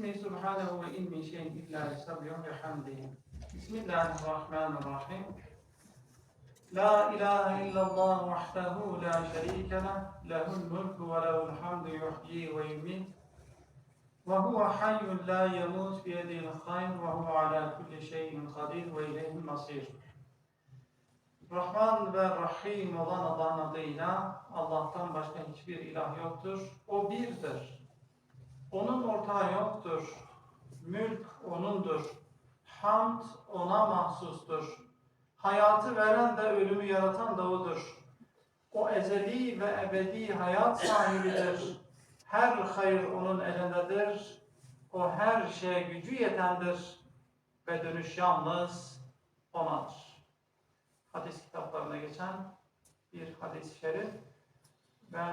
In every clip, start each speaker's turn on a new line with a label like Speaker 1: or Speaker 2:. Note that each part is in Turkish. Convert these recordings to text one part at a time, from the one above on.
Speaker 1: Bismi subhanahu ve in min şeyin illa estağfirullah ve hamdihim. Bismillahirrahmanirrahim. La ilahe illallah vahdehu la şerike leh, lehul mulku ve lehul hamdu yuhyi ve yumit. Ve huve hayyun la yemut bi yedil hayr ve huve ala kulli şeyin kadir ve ileyhil masir. Rahman ve Rahim olan Allah'ın adıyla Allah'tan başka hiçbir ilah yoktur. O birdir. Onun ortağı yoktur. Mülk O'nundur. Hamd O'na mahsustur. Hayatı veren de ölümü yaratan da O'dur. O ezeli ve ebedi hayat sahibidir. Her hayır O'nun elindedir. O her şeye gücü yetendir. Ve dönüş yalnız O'nadır. Hadis kitaplarına geçen bir hadis-i şerif ve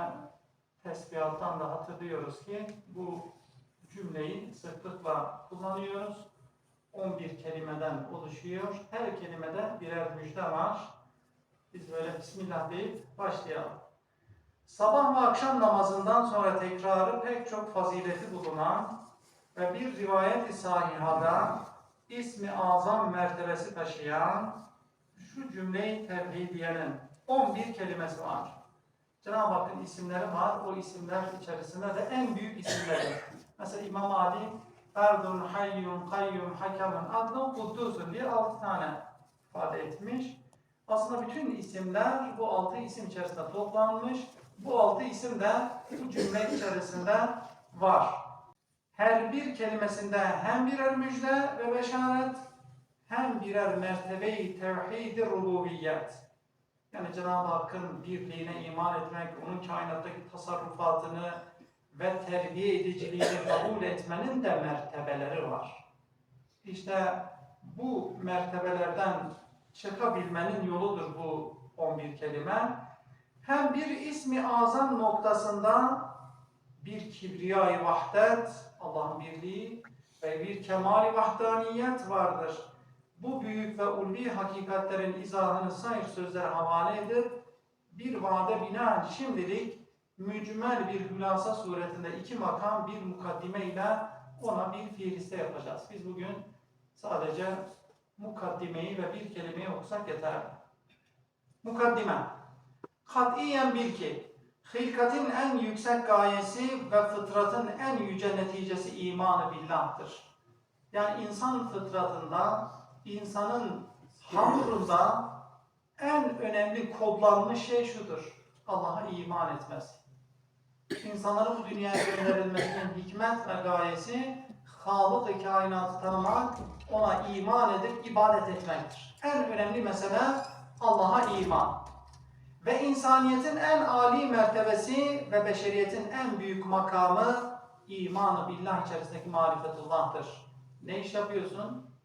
Speaker 1: tesbihattan da hatırlıyoruz ki bu cümleyi sıklıkla kullanıyoruz. 11 kelimeden oluşuyor. Her kelimede birer müjde var. Biz böyle Bismillah deyip başlayalım. Sabah ve akşam namazından sonra tekrarı pek çok fazileti bulunan ve bir rivayet-i sahihada ismi azam mertebesi taşıyan şu cümleyi tevhidiyenin 11 kelimesi var. Cenab-ı Hakk'ın isimleri var. O isimler içerisinde de en büyük isimleri. Mesela İmam Ali Ferdun, Hayyun, Kayyum, Hakemun, Adlun, Kuddusun diye 6 tane ifade etmiş. Aslında bütün isimler bu 6 isim içerisinde toplanmış. Bu 6 isim de bu cümle içerisinde var. Her bir kelimesinde hem birer müjde ve beşaret hem birer mertebe-i tevhid-i rububiyet. Yani Cenab-ı Hakk'ın birliğine iman etmek, onun kainattaki tasarrufatını ve terbiye ediciliğini kabul etmenin de mertebeleri var. İşte bu mertebelerden çıkabilmenin yoludur bu 11 kelime. Hem bir ismi azam noktasında bir kibriyay vahdet, Allah'ın birliği ve bir kemal vahdaniyet vardır bu büyük ve ulvi hakikatlerin izahını sayır sözlere havale edip bir vaade binaen şimdilik mücmel bir hülasa suretinde iki makam bir mukaddime ile ona bir fiiliste yapacağız. Biz bugün sadece mukaddimeyi ve bir kelimeyi okusak yeter. Mukaddime. Katiyen bil ki hilkatin en yüksek gayesi ve fıtratın en yüce neticesi imanı billah'tır. Yani insan fıtratında insanın hamurunda en önemli kodlanmış şey şudur. Allah'a iman etmez. İnsanların bu dünyaya gönderilmesinin hikmet ve gayesi Halık-ı kainatı tanımak, ona iman edip ibadet etmektir. En önemli mesele Allah'a iman. Ve insaniyetin en âli mertebesi ve beşeriyetin en büyük makamı imanı billah içerisindeki marifetullah'tır. Ne iş yapıyorsun?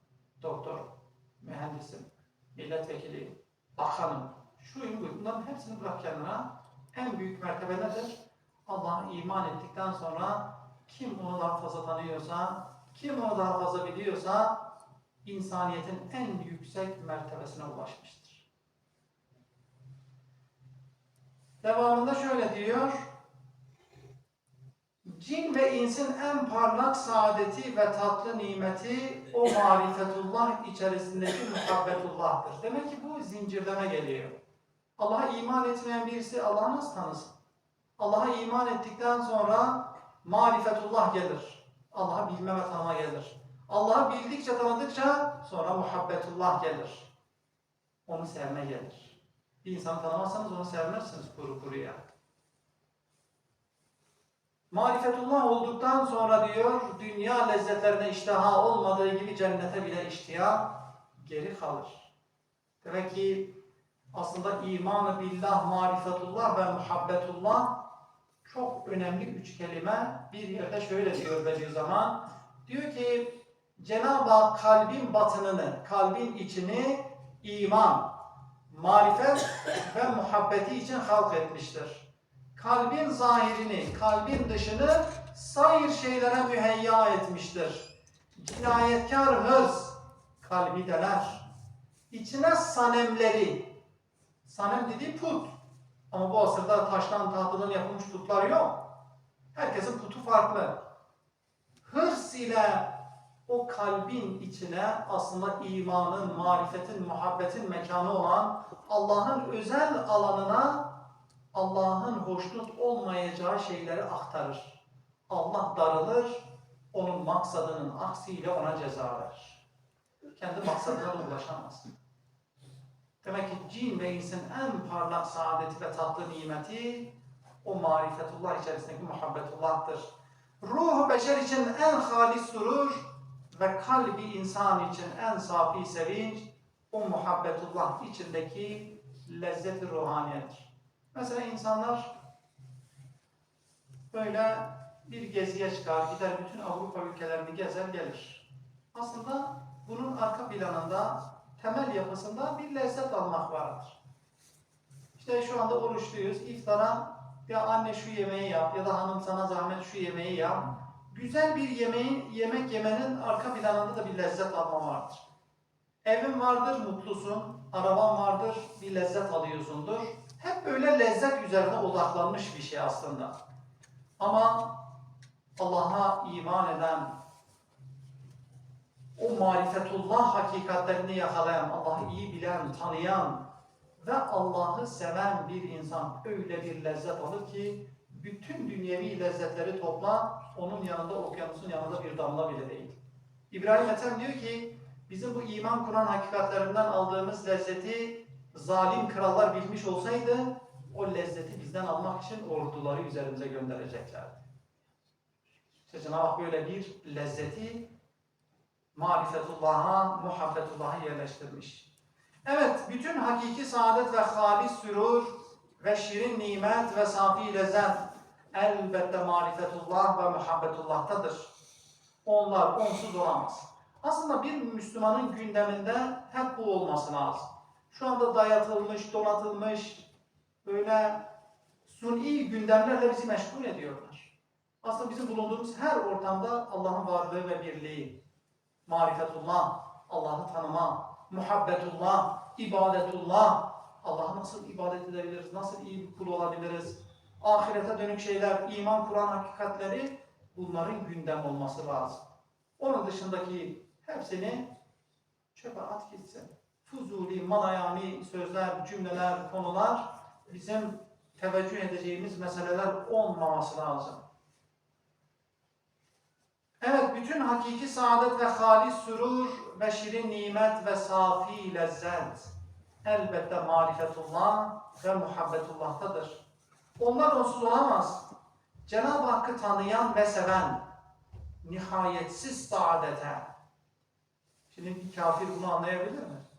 Speaker 1: Doktor, mühendisim, milletvekili, bakanım, şuyum buyum. Bunların hepsini bırak kenara. En büyük mertebe nedir? Allah'a iman ettikten sonra kim onu daha fazla tanıyorsa, kim onu daha fazla biliyorsa insaniyetin en yüksek mertebesine ulaşmıştır. Devamında şöyle diyor. Cin ve insin en parlak saadeti ve tatlı nimeti o marifetullah içerisindeki muhabbetullah'tır. Demek ki bu zincirleme geliyor. Allah'a iman etmeyen birisi Allah'ı nasıl tanısın? Allah'a iman ettikten sonra marifetullah gelir. Allah'ı bilme ve tanıma gelir. Allah'ı bildikçe tanıdıkça sonra muhabbetullah gelir. Onu sevme gelir. Bir insanı tanımazsanız onu sevmezsiniz kuru kuruya. Marifetullah olduktan sonra diyor, dünya lezzetlerine iştiha olmadığı gibi cennete bile iştiha geri kalır. Demek ki aslında imanı billah, marifetullah ve muhabbetullah çok önemli üç kelime. Bir yerde şöyle diyor Bediüzzaman, diyor ki Cenab-ı Hak kalbin batınını, kalbin içini iman, marifet ve muhabbeti için halk etmiştir kalbin zahirini, kalbin dışını sair şeylere müheyya etmiştir. Cinayetkar hırs kalbi deler. İçine sanemleri, sanem dediği put. Ama bu asırda taştan tahtadan yapılmış putlar yok. Herkesin putu farklı. Hırs ile o kalbin içine aslında imanın, marifetin, muhabbetin mekanı olan Allah'ın özel alanına Allah'ın hoşnut olmayacağı şeyleri aktarır. Allah darılır, onun maksadının aksiyle ona ceza verir. Kendi maksadına ulaşamaz. Demek ki cin ve insin en parlak saadeti ve tatlı nimeti o marifetullah içerisindeki muhabbetullah'tır. Ruhu beşer için en halis surur ve kalbi insan için en safi sevinç o muhabbetullah içindeki lezzet-i ruhaniyedir. Mesela insanlar böyle bir geziye çıkar, gider bütün Avrupa ülkelerini gezer gelir. Aslında bunun arka planında, temel yapısında bir lezzet almak vardır. İşte şu anda oruçluyuz, iftara ya anne şu yemeği yap ya da hanım sana zahmet şu yemeği yap. Güzel bir yemeğin, yemek yemenin arka planında da bir lezzet alma vardır. Evin vardır, mutlusun, araban vardır, bir lezzet alıyorsundur. Hep böyle lezzet üzerine odaklanmış bir şey aslında. Ama Allah'a iman eden, o marifetullah hakikatlerini yakalayan, Allah'ı iyi bilen, tanıyan ve Allah'ı seven bir insan öyle bir lezzet alır ki bütün dünyevi lezzetleri topla, onun yanında okyanusun yanında bir damla bile değil. İbrahim Ethem diyor ki, bizim bu iman Kur'an hakikatlerinden aldığımız lezzeti zalim krallar bilmiş olsaydı, o lezzeti bizden almak için orduları üzerimize göndereceklerdi. İşte Cenab-ı Hak böyle bir lezzeti marifetullah'a, muhabbetullah'a yerleştirmiş. Evet, bütün hakiki saadet ve halis sürur ve şirin nimet ve safi lezzet elbette marifetullah ve muhabbetullah'tadır. Onlar onsuz olamaz. Aslında bir Müslümanın gündeminde hep bu olması lazım. Şu anda dayatılmış, donatılmış, böyle suni gündemlerle bizi meşgul ediyorlar. Aslında bizim bulunduğumuz her ortamda Allah'ın varlığı ve birliği, marifetullah, Allah'ı tanıma, muhabbetullah, ibadetullah, Allah'a nasıl ibadet edebiliriz, nasıl iyi bir kul olabiliriz, ahirete dönük şeyler, iman Kur'an hakikatleri bunların gündem olması lazım. Onun dışındaki hepsini çöpe at gitsin. Fuzuli, malayani sözler, cümleler, konular bizim teveccüh edeceğimiz meseleler olmaması lazım. Evet, bütün hakiki saadet ve halis sürur ve nimet ve safi lezzet elbette marifetullah ve muhabbetullah'tadır. Onlar onsuz olamaz. Cenab-ı Hakk'ı tanıyan ve seven nihayetsiz saadete. Şimdi kafir bunu anlayabilir mi?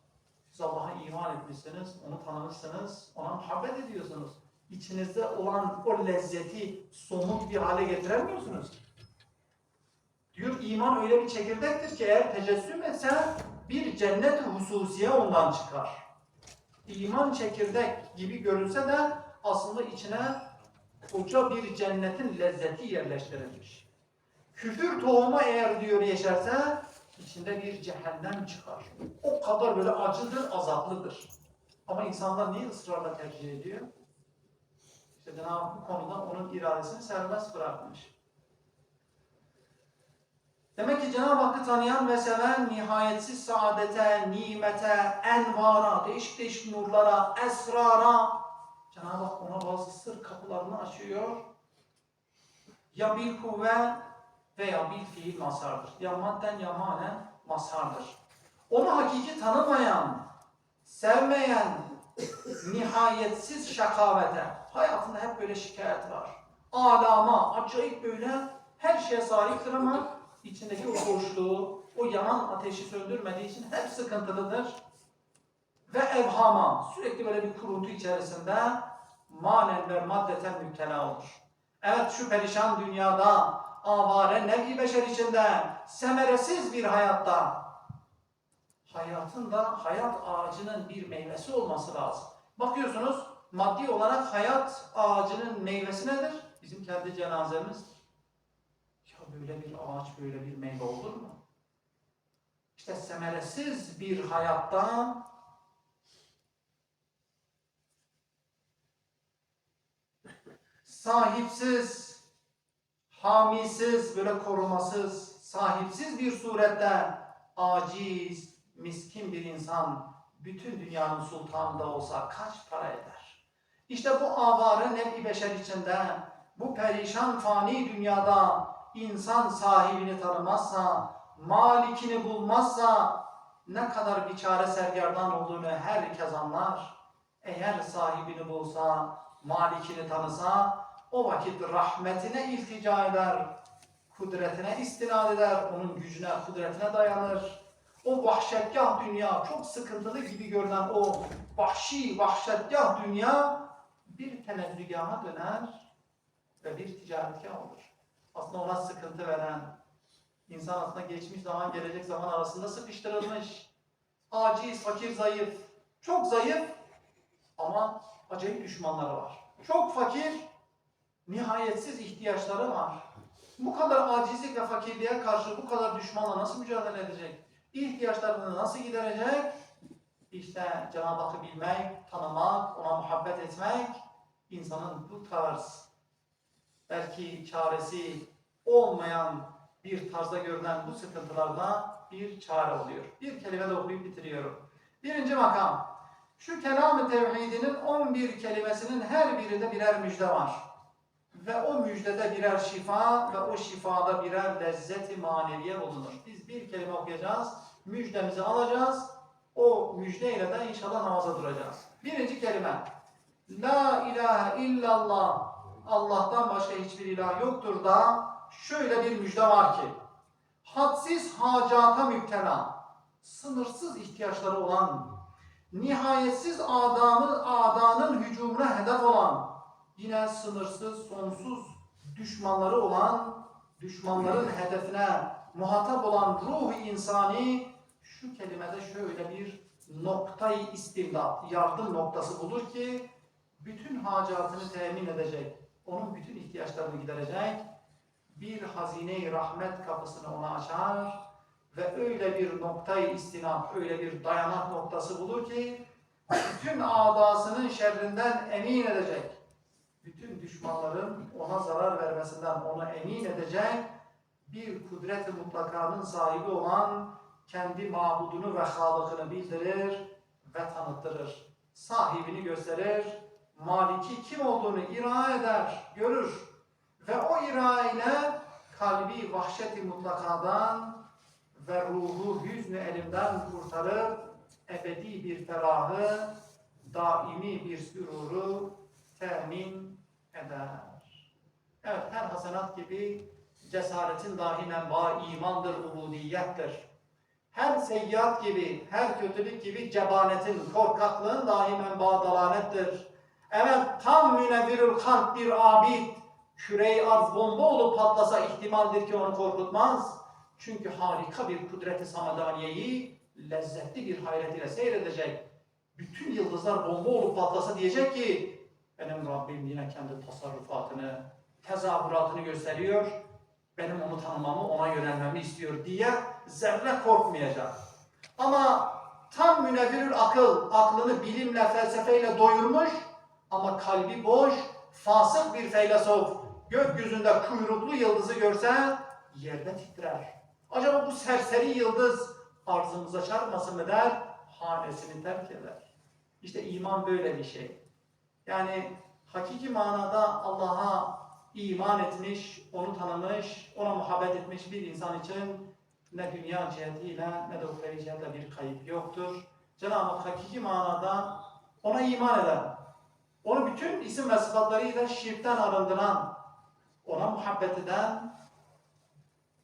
Speaker 1: Siz Allah'a iman etmişsiniz, onu tanımışsınız, ona muhabbet ediyorsunuz. İçinizde olan o lezzeti somut bir hale getiremiyorsunuz. Diyor iman öyle bir çekirdektir ki eğer tecessüm etse bir cennet hususiye ondan çıkar. İman çekirdek gibi görülse de aslında içine koca bir cennetin lezzeti yerleştirilmiş. Küfür tohumu eğer diyor yeşerse içinde bir cehennem çıkar. O kadar böyle acıdır, azaplıdır. Ama insanlar niye ısrarla tercih ediyor? İşte Cenab-ı Hak bu konuda onun iradesini serbest bırakmış. Demek ki Cenab-ı Hakk'ı tanıyan ve seven nihayetsiz saadete, nimete, envara, değişik değişik nurlara, esrara Cenab-ı Hak ona bazı sır kapılarını açıyor. Ya bil kuvve veya bil fiil masardır. Ya madden ya manen masardır. Onu hakiki tanımayan, sevmeyen, nihayetsiz şakavete, hayatında hep böyle şikayet var. Alama, acayip böyle her şeye sahiptir ama içindeki o boşluğu, o yanan ateşi söndürmediği için hep sıkıntılıdır. Ve evhama, sürekli böyle bir kuruntu içerisinde manen ve maddeten müptela olur. Evet şu perişan dünyada, avare nevi beşer içinde, semeresiz bir hayatta, hayatın da hayat ağacının bir meyvesi olması lazım. Bakıyorsunuz, maddi olarak hayat ağacının meyvesi nedir? Bizim kendi cenazemizdir. Ya böyle bir ağaç, böyle bir meyve olur mu? İşte semeresiz bir hayatta sahipsiz, hamisiz, böyle korumasız,
Speaker 2: sahipsiz bir surette aciz, miskin bir insan bütün dünyanın sultanı da olsa kaç para eder? İşte bu avarı nevi beşer içinde, bu perişan fani dünyada insan sahibini tanımazsa, malikini bulmazsa ne kadar biçare sergerdan olduğunu herkes anlar. Eğer sahibini bulsa, malikini tanısa, o vakit rahmetine iltica eder, kudretine istinad eder, onun gücüne, kudretine dayanır. O vahşetgah dünya, çok sıkıntılı gibi görünen o vahşi, vahşetgah dünya bir tenezzügaha döner ve bir ticaretgah olur. Aslında ona sıkıntı veren, insan aslında geçmiş zaman, gelecek zaman arasında sıkıştırılmış, aciz, fakir, zayıf, çok zayıf ama acayip düşmanları var. Çok fakir, nihayetsiz ihtiyaçları var. Bu kadar acizlik ve fakirliğe karşı bu kadar düşmanla nasıl mücadele edecek? İhtiyaçlarını nasıl giderecek? İşte Cenab-ı Hakk'ı bilmek, tanımak, ona muhabbet etmek insanın bu tarz belki çaresi olmayan bir tarzda görünen bu sıkıntılarda bir çare oluyor. Bir kelime de okuyup bitiriyorum. Birinci makam. Şu kelam-ı tevhidinin 11 kelimesinin her birinde birer müjde var. Ve o müjdede birer şifa ve o şifada birer lezzeti maneviye bulunur. Biz bir kelime okuyacağız, müjdemizi alacağız. O müjdeyle de inşallah namaza duracağız. Birinci kelime. La ilahe illallah. Allah'tan başka hiçbir ilah yoktur da şöyle bir müjde var ki. Hadsiz hacata müptela, sınırsız ihtiyaçları olan, nihayetsiz adamın, adanın hücumuna hedef olan, yine sınırsız, sonsuz düşmanları olan, düşmanların hedefine muhatap olan ruh insani şu kelimede şöyle bir noktayı istimdat, yardım noktası budur ki bütün hacatını temin edecek, onun bütün ihtiyaçlarını giderecek, bir hazine-i rahmet kapısını ona açar ve öyle bir noktayı istinat, öyle bir dayanak noktası bulur ki bütün adasının şerrinden emin edecek, düşmanların ona zarar vermesinden onu emin edecek bir kudret-i mutlakanın sahibi olan kendi mabudunu ve halıkını bildirir ve tanıttırır. Sahibini gösterir, maliki kim olduğunu ira eder, görür ve o ira ile kalbi vahşeti mutlakadan ve ruhu hüznü elimden kurtarıp ebedi bir ferahı, daimi bir süruru temin eder. Evet, her hasenat gibi cesaretin dahi menba imandır, ubudiyettir. Her seyyiat gibi, her kötülük gibi cebanetin, korkaklığın dahi menba dalanettir. Evet, tam münevvirül kalp bir abid, küre-i arz bomba olup patlasa ihtimaldir ki onu korkutmaz. Çünkü harika bir kudret-i samadaniyeyi lezzetli bir hayret ile seyredecek. Bütün yıldızlar bomba olup patlasa diyecek ki benim Rabbim yine kendi tasarrufatını, tezahüratını gösteriyor. Benim onu tanımamı, ona yönelmemi istiyor diye zerre korkmayacak. Ama tam münevvirül akıl, aklını bilimle, felsefeyle doyurmuş ama kalbi boş, fasık bir feylesof gökyüzünde kuyruklu yıldızı görse yerde titrer. Acaba bu serseri yıldız arzımıza çarpmasın mı der, hanesini terk eder. İşte iman böyle bir şey. Yani hakiki manada Allah'a iman etmiş, onu tanımış, ona muhabbet etmiş bir insan için ne dünya cihetiyle ne de uhrevi cihetle bir kayıp yoktur. Cenab-ı Hak hakiki manada ona iman eden, onu bütün isim ve sıfatlarıyla şirkten arındıran, ona muhabbet eden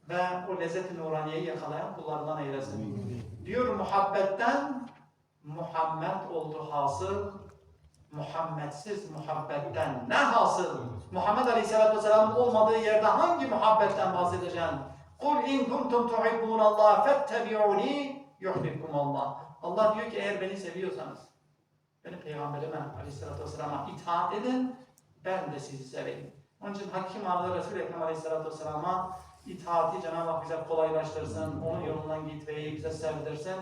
Speaker 2: ve o lezzet-i nuraniyeyi yakalayan kullarından eylesin. Diyor muhabbetten Muhammed oldu hasıl, Muhammedsiz muhabbetten ne hasıl? Muhammed Aleyhisselatü Vesselam'ın olmadığı yerde hangi muhabbetten bahsedeceksin? Kul in kuntum tuhibbun Allah fettebi'uni yuhibbukum Allah. Allah diyor ki eğer beni seviyorsanız benim peygamberime Aleyhisselatü Vesselam'a itaat edin ben de sizi seveyim. Onun için hakiki manada Resul-i Ekrem Aleyhisselatü Vesselam'a itaati Cenab-ı Hak bize kolaylaştırsın, onun yolundan gitmeyi bize sevdirsin.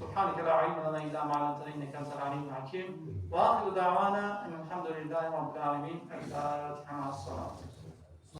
Speaker 2: سبحانك لا علم لنا إلا ما علمتنا إنك أنت العليم الحكيم. وآخر دعوانا أن الحمد لله رب العالمين. الفاتحة مع الصلاة.